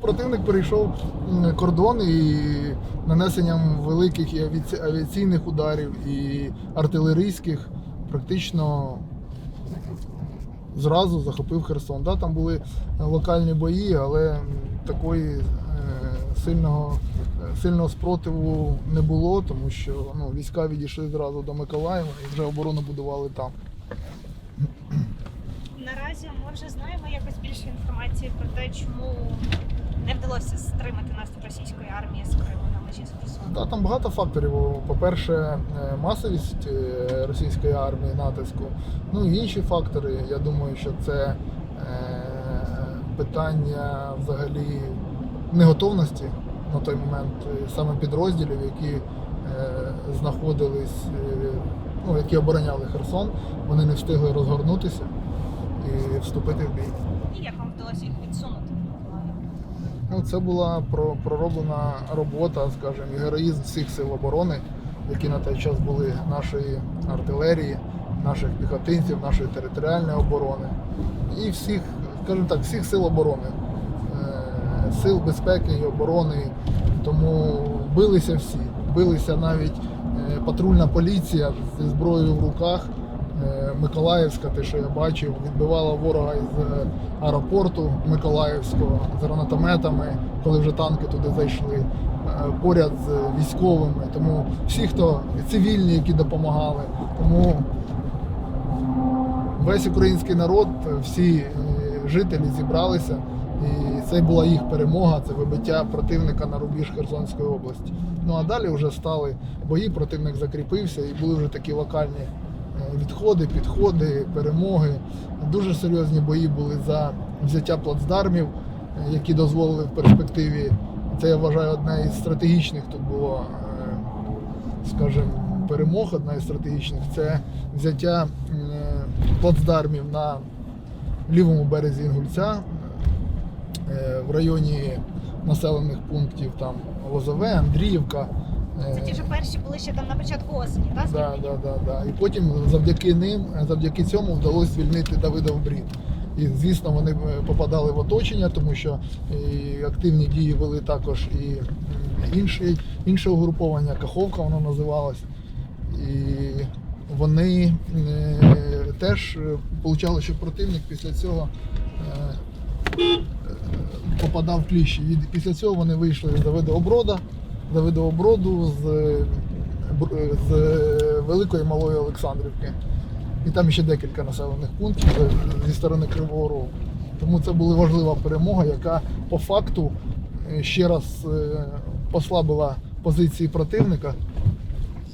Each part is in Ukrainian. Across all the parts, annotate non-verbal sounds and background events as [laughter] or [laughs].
Противник перейшов кордон і нанесенням великих авіаційних ударів, і артилерійських практично зразу захопив Херсон. Да, там були е, локальні бої, але такої сильного, сильного спротиву не було, тому що ну, війська відійшли зразу до Миколаєва і вже оборону будували там. Наразі ми вже знаємо якось більше інформації про те, чому не вдалося стримати наступ російської армії з Криму на межі з Херсоном. Та там багато факторів. По-перше, е, масовість е, російської армії, натиску. Ну і інші фактори. Я думаю, що це е, питання взагалі неготовності на той момент е, саме підрозділів, які е, знаходились, е, ну, які обороняли Херсон, вони не встигли розгорнутися і вступити в бій. І як вам вдалося їх відсунути? Ну, це була пророблена робота, скажімо, і героїзм всіх сил оборони, які на той час були нашої артилерії, наших піхотинців, нашої територіальної оборони і всіх, скажімо так, всіх сил оборони, сил безпеки і оборони. Тому билися всі. Билися навіть е, патрульна поліція зі зброєю в руках. Е, Миколаївська, те, що я бачив, відбивала ворога із е, аеропорту Миколаївського з гранатометами, коли вже танки туди зайшли, поряд з військовими. Тому всі, хто цивільні, які допомагали. Тому весь український народ, всі жителі зібралися. І це була їх перемога, це вибиття противника на рубіж Херсонської області. Ну а далі вже стали бої, противник закріпився і були вже такі локальні е, відходи, підходи, перемоги. Дуже серйозні бої були за взяття плацдармів, е, які дозволили в перспективі. Це я вважаю одне із стратегічних тут було, е, скажімо, перемог, одна із стратегічних це взяття плацдармів на лівому березі Інгульця, в районі населених пунктів там Лозове, Андріївка. е, Це ті ж перші були ще там на початку осені, так? Да, да, да, да. І потім завдяки ним, завдяки цьому вдалося звільнити Давидов Брід. І звісно, вони е, попадали в оточення, тому що і активні дії вели також і інші, інше угруповання, Каховка воно називалось. І вони е, теж е, получали, що противник після цього е, е, попадав в кліщі. І після цього вони вийшли з Давидооброда, Давидооброду з, з Великої Малої Олександрівки. І там ще декілька населених пунктів е, зі сторони Кривого Рогу. Тому це була важлива перемога, яка по факту е, ще раз е, послабила позиції противника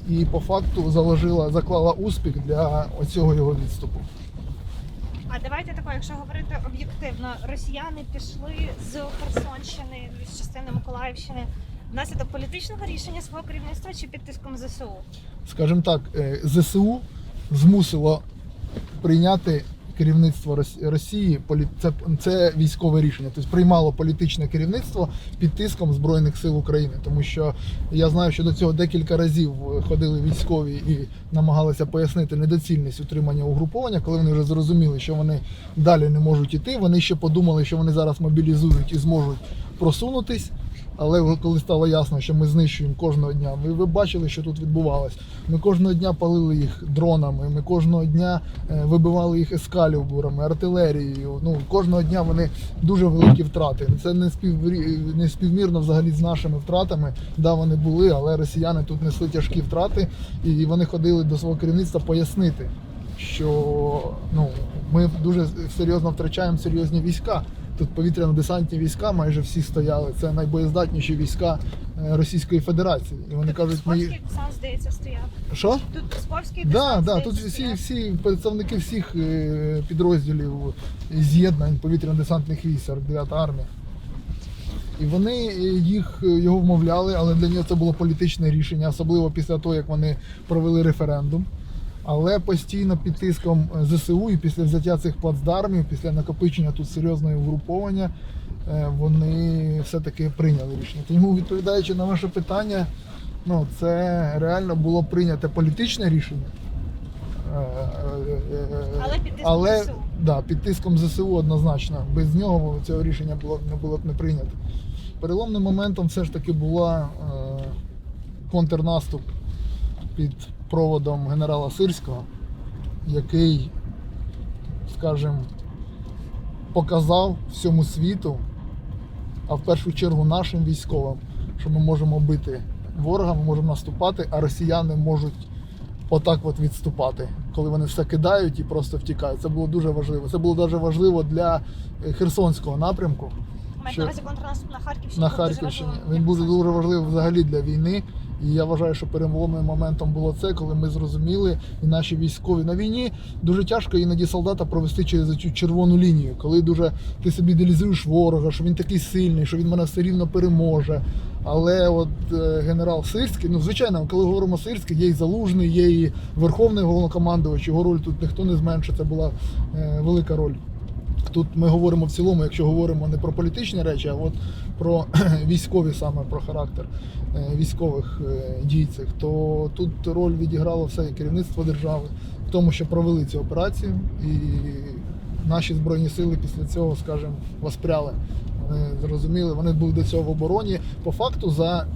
і по факту заложила, заклала успіх для оцього його відступу. А давайте тако, якщо говорити об'єктивно, росіяни пішли з Херсонщини, з частини Миколаївщини внаслідок політичного рішення свого керівництва чи під тиском ЗСУ? скажімо так, е, ЗСУ змусило прийняти керівництво Рос- Росії. Це, це військове рішення. Тобто приймало політичне керівництво під тиском Збройних сил України. Тому що я знаю, що до цього декілька разів ходили військові і намагалися пояснити недоцільність утримання угруповання, коли вони вже зрозуміли, що вони далі не можуть іти. Вони ще подумали, що вони зараз мобілізують і зможуть просунутись. Але коли стало ясно, що ми знищуємо кожного дня, ви, ви бачили, що тут відбувалось. Ми кожного дня палили їх дронами, ми кожного дня е, вибивали їх ескалібурами, артилерією. Ну кожного дня вони дуже великі втрати. Це не спів не співмірно взагалі з нашими втратами. Да, вони були, але росіяни тут несли тяжкі втрати, і вони ходили до свого керівництва пояснити, що ну ми дуже серйозно втрачаємо серйозні війська. Тут повітряно-десантні війська майже всі стояли. Це найбоєздатніші війська е, Російської Федерації. І вони кажуть, ми Псковський десант, здається, стояв. що? Тут Псковський Да, десант, да, здається, тут всі, всі представники всіх е, підрозділів з'єднань повітряно-десантних військ, 49 армія. І вони е, їх його вмовляли, але для нього це було політичне рішення, особливо після того, як вони провели референдум. Але постійно під тиском е, ЗСУ і після взяття цих плацдармів, після накопичення тут серйозного угруповання, е, вони все-таки прийняли рішення. Тому, відповідаючи на ваше питання, ну це реально було прийняте політичне рішення. Е, Але під тиском але, ЗСУ. Да, під тиском ЗСУ однозначно. Без нього цього рішення було, не було б не прийнято. Переломним моментом все ж таки була е, контрнаступ під проводом генерала Сирського, який, скажімо, показав всьому світу, а в першу чергу нашим військовим, що ми можемо бити ворога, ми можемо наступати, а росіяни можуть отак от відступати, коли вони все кидають і просто втікають. Це було дуже важливо. Це було дуже важливо для е, Херсонського напрямку. Що- на Харківщині? На Харківщині. Він буде дуже важливий взагалі для війни. І я вважаю, що переломним моментом було це, коли ми зрозуміли, і наші військові на війні дуже тяжко іноді солдата провести через цю червону лінію, коли дуже ти собі ідеалізуєш ворога, що він такий сильний, що він мене все рівно переможе. Але от е, генерал Сирський, ну звичайно, коли говоримо Сирський, є і залужний, є і верховний головнокомандувач. Його роль тут ніхто не зменшить. Це була е, велика роль. Тут ми говоримо в цілому, якщо говоримо не про політичні речі, а от про [clears throat] військові саме про характер е, військових е, дійців, то тут роль відіграло все керівництво держави в тому, що провели цю операцію, і наші збройні сили після цього, скажімо, воспряли. Вони зрозуміли, вони були до цього в обороні. По факту за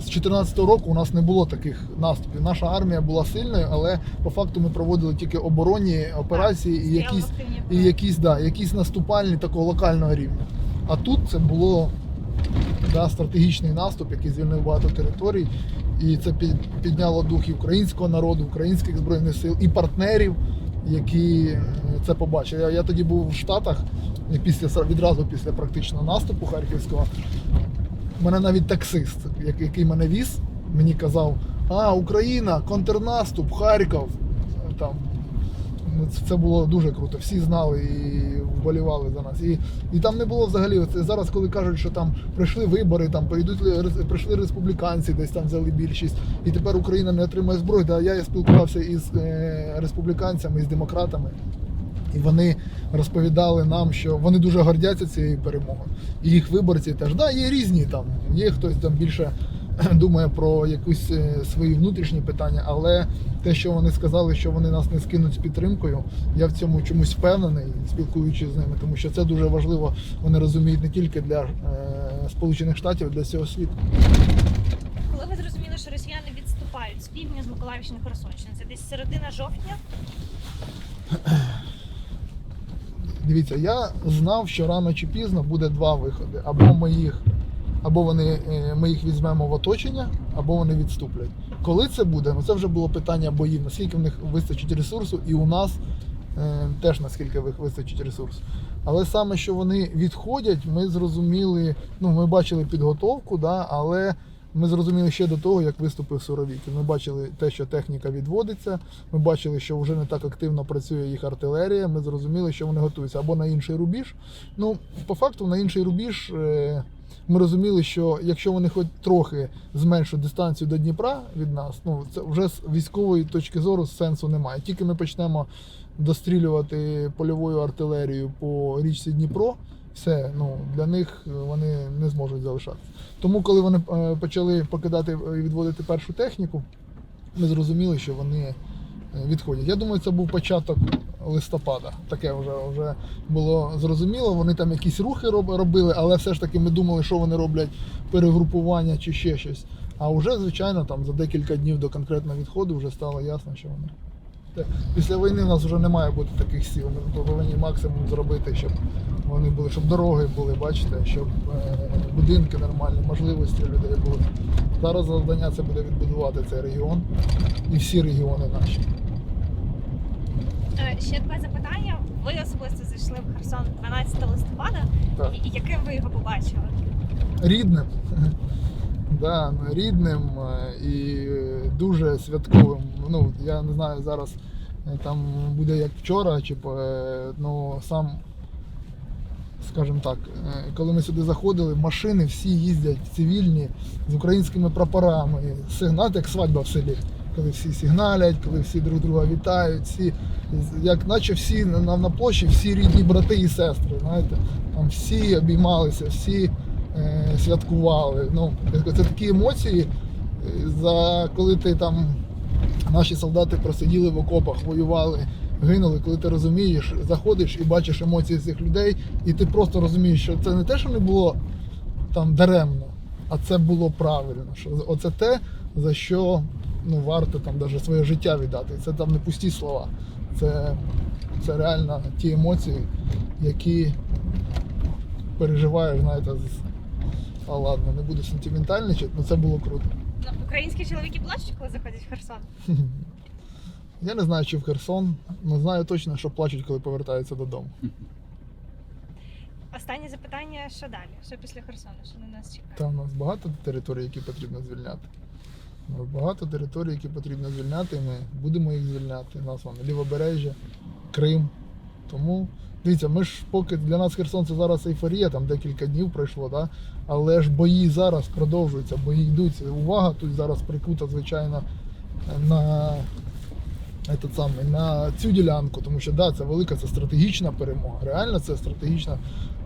з 2014 року у нас не було таких наступів. Наша армія була сильною, але по факту ми проводили тільки оборонні операції і якісь і якісь, да, якісь наступальні такого локального рівня. А тут це було да, стратегічний наступ, який звільнив багато територій. І це під- підняло дух і українського народу, українських збройних сил і партнерів, які це побачили. Я, я тоді був в Штатах після відразу після практичного наступу харківського. Мене навіть таксист, який мене віз, мені казав: А, Україна, контрнаступ, Харків. Там Ну, це- це було дуже круто. Всі знали і вболівали за нас. І, і там не було взагалі. Оце зараз, коли кажуть, що там прийшли вибори, там прийдуть прийшли республіканці, десь там взяли більшість, і тепер Україна не отримає зброю. Да, я спілкувався із е, республіканцями, із демократами. І вони розповідали нам, що вони дуже гордяться цією перемогою. І їх виборці теж да, є різні там. Є хтось там більше думає про якусь е, свої внутрішні питання, але те, що вони сказали, що вони нас не скинуть з підтримкою, я в цьому чомусь впевнений, спілкуючись з ними, тому що це дуже важливо. Вони розуміють не тільки для е, Сполучених Штатів, а для всього світу. Коли ви зрозуміли, що росіяни відступають з півдня з Миколаївщини Херсонщини, це десь середина жовтня. Дивіться, я знав, що рано чи пізно буде два виходи. Або ми їх, або вони, е, ми їх візьмемо в оточення, або вони відступлять. Коли це буде, ну це вже було питання боїв, наскільки в них вистачить ресурсу, і у нас е, теж наскільки вистачить ресурсу. Але саме, що вони відходять, ми зрозуміли, ну ми бачили підготовку, да, але ми зрозуміли ще до того, як виступив Суровікін. Ми бачили те, що техніка відводиться. Ми бачили, що вже не так активно працює їх артилерія. Ми зрозуміли, що вони готуються або на інший рубіж. Ну, по факту, на інший рубіж. е, Ми розуміли, що якщо вони хоч трохи зменшать дистанцію до Дніпра від нас, ну це вже з військової точки зору сенсу немає. Тільки ми почнемо дострілювати польовою артилерією по річці Дніпро, все ну для них е, вони не зможуть залишатися. Тому, коли вони е, почали покидати і відводити першу техніку, ми зрозуміли, що вони е, відходять. Я думаю, це був початок листопада. Таке вже, вже було зрозуміло. Вони там якісь рухи робили, але все ж таки ми думали, що вони роблять перегрупування чи ще щось. А вже, звичайно, там за декілька днів до конкретного відходу вже стало ясно, що вони. Після війни в нас вже не має бути таких сіл. Ми повинні максимум зробити, щоб вони були, щоб дороги були, бачите, щоб е, будинки нормальні, можливості людей були. Зараз завдання це буде відбудувати цей регіон і всі регіони наші. Е, Ще два запитання. Ви особисто зайшли в Херсон 12 листопада, Так. і яким ви його побачили? Рідним. [laughs] Да, ну, рідним е, і дуже святковим. Ну, я не знаю, зараз там буде як вчора, чи ну, сам, скажімо так, е, коли ми сюди заходили, машини всі їздять цивільні з українськими прапорами. Сигнал, як свадьба в селі. Коли всі сигналять, коли всі друг друга вітають, всі, як наче всі на, на- на площі, всі рідні брати і сестри. Знаєте, там всі обіймалися, всі е, святкували. Ну, це такі емоції, е, за коли ти там Наші солдати просиділи в окопах, воювали, гинули. Коли ти розумієш, заходиш і бачиш емоції цих людей, і ти просто розумієш, що це не те, що не було там даремно, а це було правильно. Що оце те, за що ну, варто там даже своє життя віддати. Це там не пусті слова. Це, це реально ті емоції, які переживаєш, знаєте, з... а ладно, не буду сентиментальничати, але це було круто. Ну, українські чоловіки плачуть, коли заходять в Херсон. [laughs] Я не знаю, чи в Херсон, але знаю точно, що плачуть, коли повертаються додому. Останнє запитання: що далі? Що після Херсону? Що на нас чекає? Там у нас багато територій, які потрібно звільняти. У нас багато територій, які потрібно звільняти, і ми будемо їх звільняти. У нас вон лівобережжя, Крим. Тому дивіться, ми ж поки для нас Херсон це зараз ейфорія, там декілька днів пройшло, да? але ж бої зараз продовжуються, бої йдуть. Увага тут зараз прикута, звичайно, на, этот самий, на цю ділянку, тому що да, це велика, це стратегічна перемога. Реально це стратегічна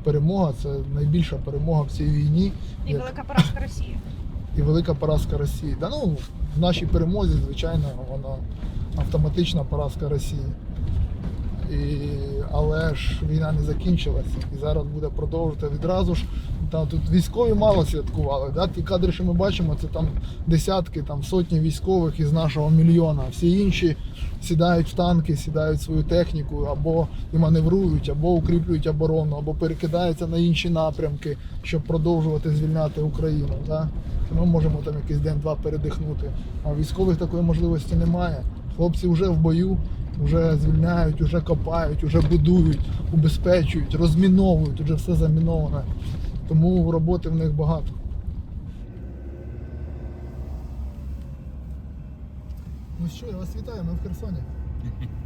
перемога, це найбільша перемога в цій війні І як- велика поразка Росії. і велика поразка Росії. Да, ну, в нашій перемозі, звичайно, вона автоматична поразка Росії. І, але ж війна не закінчилася і зараз буде продовжувати відразу ж. Там тут військові мало святкували. Да? Ті кадри, що ми бачимо, це там десятки, там сотні військових із нашого мільйона. Всі інші сідають в танки, сідають свою техніку, або і маневрують, або укріплюють оборону, або перекидаються на інші напрямки, щоб продовжувати звільняти Україну. Да? Ми можемо там якийсь день-два передихнути. А військових такої можливості немає. Хлопці вже в бою, вже звільняють, вже копають, вже будують, убезпечують, розміновують, вже все заміноване. Тому роботи в них багато. Ну що, я вас вітаю, ми в Херсоні. [laughs]